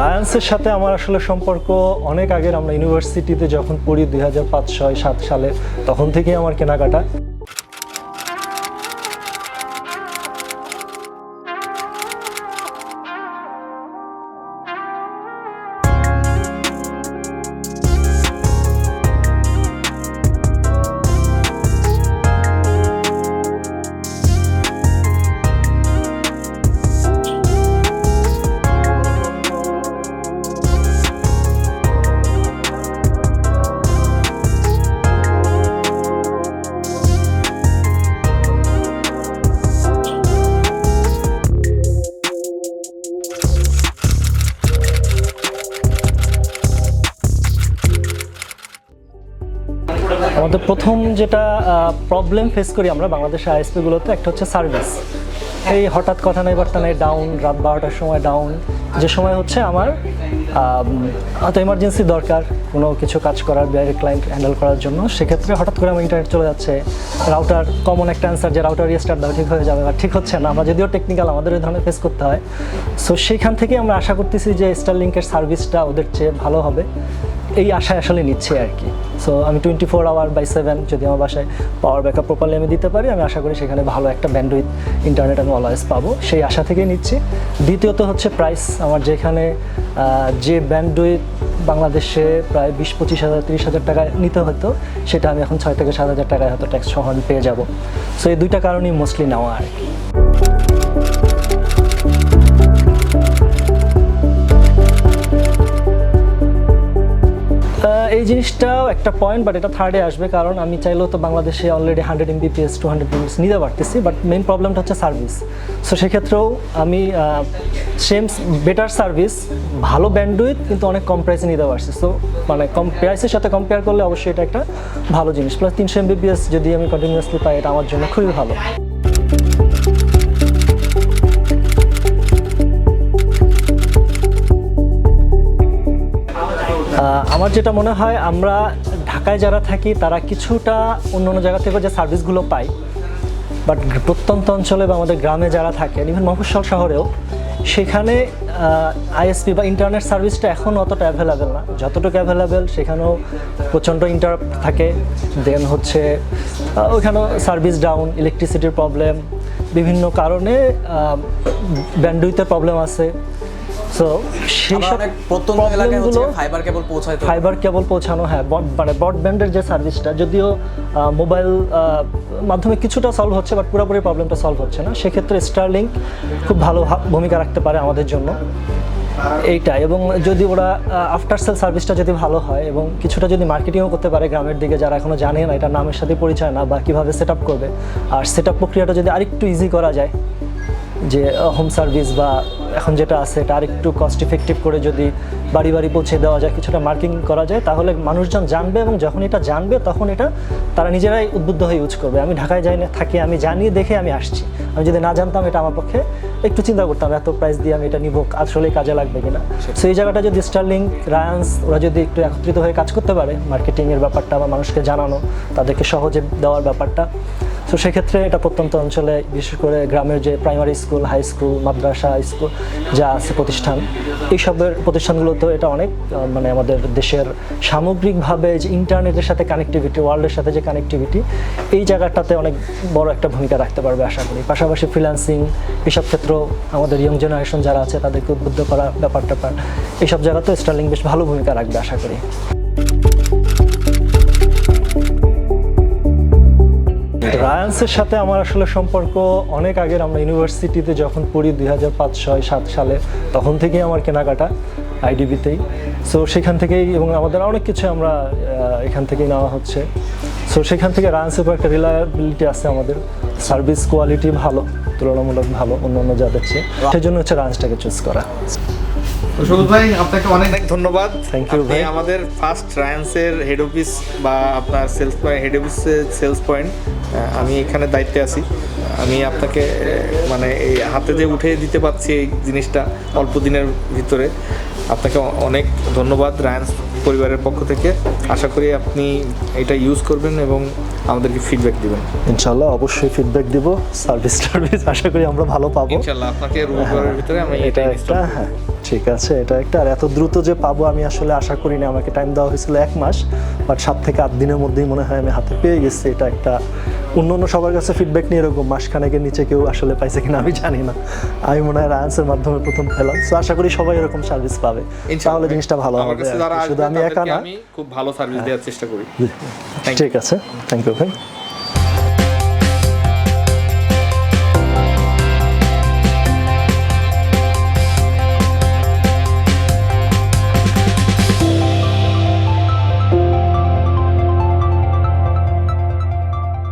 রায়ান্সের সাথে আমার আসলে সম্পর্ক অনেক আগের। আমরা ইউনিভার্সিটিতে যখন পড়ি দুই হাজার পাঁচ, ছয়, সাত সালে, তখন থেকেই আমার কেনাকাটা। আমাদের প্রথম যেটা প্রবলেম ফেস করি আমরা বাংলাদেশের আইএসপিগুলোতে একটা হচ্ছে সার্ভিস এই হঠাৎ কথা নাই বার্তা নাই ডাউন রাত বারোটার সময় ডাউন যে সময় হচ্ছে আমার আম, হয়তো এমার্জেন্সি দরকার কোনো কিছু কাজ করার বাইরে ক্লায়েন্ট হ্যান্ডেল করার জন্য। সেক্ষেত্রে হঠাৎ করে আমার ইন্টারনেট চলে যাচ্ছে। রাউটার কমন একটা অ্যান্সার যে রাউটার রিস্টার্ট দাও ঠিক হয়ে যাবে বা ঠিক হচ্ছে না। আমরা যদিও টেকনিক্যাল আমাদের এই ধরনের ফেস করতে হয়। সো সেইখান থেকে আমরা আশা করতেছি যে স্টার স্টারলিংকের সার্ভিসটা ওদের চেয়ে ভালো হবে। এই আশায় আসলে নিচ্ছে আর কি। সো আমি twenty four hour by seven যদি আমার বাসায় পাওয়ার ব্যাকআপ প্রপারলি আমি দিতে পারি, আমি আশা করি সেখানে ভালো একটা ব্যান্ডউইথ ইন্টারনেট আমি অলওয়েজ পাবো। সেই আশা থেকেই নিচ্ছি। দ্বিতীয়ত হচ্ছে প্রাইস আমার যেখানে যে ব্যান্ডউইথ বাংলাদেশে প্রায় বিশ, পঁচিশ হাজার, তিরিশ হাজার টাকায় নিতে হতো, সেটা আমি এখন ছয় থেকে সাত হাজার টাকায় হয়তো ট্যাক্স সহ পেয়ে যাব। সো এই দুইটা কারণেই মোস্টলি নেওয়া আর কি। এই জিনিসটাও একটা পয়েন্ট বাট এটা থার্ডে আসবে কারণ আমি চাইলেও তো বাংলাদেশে already hundred Mbps two hundred Mbps নিতে পারতেছি বাট মেইন প্রবলেমটা হচ্ছে সার্ভিস সো সেক্ষেত্রেও আমি সেম বেটার সার্ভিস ভালো ব্যান্ডউইথ কিন্তু অনেক কম প্রাইসে নিতে পারছি। সো মানে কম প্রাইসের সাথে কম্পেয়ার করলে অবশ্যই এটা একটা ভালো জিনিস। প্লাস তিনশো এমবিপিএস যদি আমি কন্টিনিউয়াসলি পাই, এটা আমার জন্য খুবই ভালো। আমার যেটা মনে হয়, আমরা ঢাকায় যারা থাকি, তারা কিছুটা অন্য অন্য জায়গা থেকে যে সার্ভিসগুলো পাই, বাট প্রত্যন্ত অঞ্চলে বা আমাদের গ্রামে যারা থাকেন ইভেন মফস্বল শহরেও, সেখানে আইএসপি বা ইন্টারনেট সার্ভিসটা এখন অতটা অ্যাভেলেবেল না। যতটুকু অ্যাভেলেবেল সেখানেও প্রচণ্ড ইন্টারাপ্ট থাকে। দেন হচ্ছে ওইখানেও সার্ভিস ডাউন ইলেকট্রিসিটির প্রবলেম বিভিন্ন কারণে ব্যান্ডউইথের প্রবলেম আছে। সো সেই সব প্রত্যন্ত এলাকায় হচ্ছে ফাইবার কেবল পৌঁছায় ফাইবার কেবল পৌঁছানো হ্যাঁ মানে ব্রডব্যান্ডের যে সার্ভিসটা যদিও মোবাইল মাধ্যমে কিছুটা সলভ হচ্ছে বাট পুরোপুরি প্রবলেমটা সলভ হচ্ছে না। সেক্ষেত্রে স্টারলিংক খুব ভালো ভূমিকা রাখতে পারে আমাদের জন্য। এইটাই এবং যদি ওরা আফটার সেল সার্ভিসটা যদি ভালো হয় এবং কিছুটা যদি মার্কেটিংও করতে পারে গ্রামের দিকে যারা এখনও জানে না এটা নামের সাথে পরিচয় না বা কীভাবে সেট আপ করবে। আর সেট আপ প্রক্রিয়াটা যদি আরেকটু ইজি করা যায় যে হোম সার্ভিস বা এখন যেটা আছে এটা আরেকটু কস্ট ইফেক্টিভ করে যদি বাড়ি বাড়ি পৌঁছে দেওয়া যায় কিছুটা মার্কিং করা যায় তাহলে মানুষজন জানবে এবং যখন এটা জানবে তখন এটা তারা নিজেরাই উদ্বুদ্ধ হয়ে ইউজ করবে। আমি ঢাকায় যাই না থাকি আমি জানি দেখে আমি আসছি। আমি যদি না জানতাম এটা আমার পক্ষে একটু চিন্তা করতাম এত প্রাইস দিয়ে আমি এটা নিব আসলে কাজে লাগবে কিনা? সো এই জায়গাটা যদি স্টারলিং রায়ান্স ওরা যদি একটু একত্রিত হয়ে কাজ করতে পারে মার্কেটিংয়ের ব্যাপারটা বা মানুষকে জানানো তাদেরকে সহজে দেওয়ার ব্যাপারটা তো সেক্ষেত্রে এটা প্রত্যন্ত অঞ্চলে, বিশেষ করে গ্রামের যে প্রাইমারি স্কুল হাই স্কুল মাদ্রাসা স্কুল যা আছে প্রতিষ্ঠান, এইসবের প্রতিষ্ঠানগুলোতেও এটা অনেক মানে আমাদের দেশের সামগ্রিকভাবে যে ইন্টারনেটের সাথে কানেক্টিভিটি ওয়ার্ল্ডের সাথে যে কানেক্টিভিটি এই জায়গাটাতে অনেক বড় একটা ভূমিকা রাখতে পারবে আশা করি। পাশাপাশি ফ্রিল্যান্সিং এসব ক্ষেত্রেও আমাদের ইয়ং জেনারেশন যারা আছে তাদেরকে উদ্বুদ্ধ করা ব্যাপার ট্যাপার এইসব জায়গাতেও স্টার্লিং বেশ ভালো ভূমিকা রাখবে আশা করি। রায়ান্সের সাথে আমার আসলে সম্পর্ক অনেক আগের। আমরা ইউনিভার্সিটিতে যখন পড়ি দুই হাজার পাঁচ ছয় সাত সালে তখন থেকেই আমার কেনাকাটা আইডিবিতেই সো সেখান থেকেই এবং আমাদের অনেক কিছু আমরা এখান থেকেই নেওয়া হচ্ছে। সো সেখান থেকে রায়ান্সের উপর একটা রিলায়াবিলিটি আছে আমাদের। সার্ভিস কোয়ালিটি ভালো তুলনামূলক ভালো অন্য অন্য যাদের চেয়ে। সেই জন্য হচ্ছে রায়ান্সটাকে চুজ করা। তো সবুজ ভাই আপনাকে অনেক অনেক ধন্যবাদ। You, আপনি ভাই। আমাদের ফার্স্ট রায়ান্সের হেড অফিস বা আপনার সেলস পয়েন্ট হেড অফিসের সেলস পয়েন্ট আমি এখানে দায়িত্বে আছি। আমি আপনাকে মানে এই হাতে যে উঠে দিতে পারছি এই জিনিসটা অল্প দিনের ভিতরে আপনাকে অনেক ধন্যবাদ রায়ান্স পরিবারের পক্ষ থেকে। আশা করি আপনি এটা ইউজ করবেন এবং আমাদেরকে ফিডব্যাক দিবেন। ইনশাল্লাহ অবশ্যই ফিডব্যাক দিব। সার্ভিস টার্ভিস আশা করি আমরা ভালো পাবো। ইনশাল্লাহ আপনাকে রবিবারের ভিতরে আমি এটা এটা একটা হ্যাঁ। ঠিক আছে এটা একটা। আর এত দ্রুত যে পাবো আমি আসলে আশা করিনি আমাকে টাইম দেওয়া হয়েছিল এক মাস বাট সাত থেকে আট দিনের মধ্যেই মনে হয় আমি হাতে পেয়ে গেছি। এটা একটা অন্য অন্য সবার কাছে ফিডব্যাক নিয়ে এরকম মাসখানেকের নিচে কেউ আসলে পাইছে কিনা আমি জানি না। আমি মনে হয় রায়ান্সের মাধ্যমে প্রথম পেলাম। তো আশা করি সবাই এরকম সার্ভিস পাবে। তাহলে জিনিসটা ভালো হবে। শুধু আমি একা না। খুব ভালো সার্ভিস দেওয়ার চেষ্টা করি। ঠিক আছে। থ্যাংক ইউ ভাই।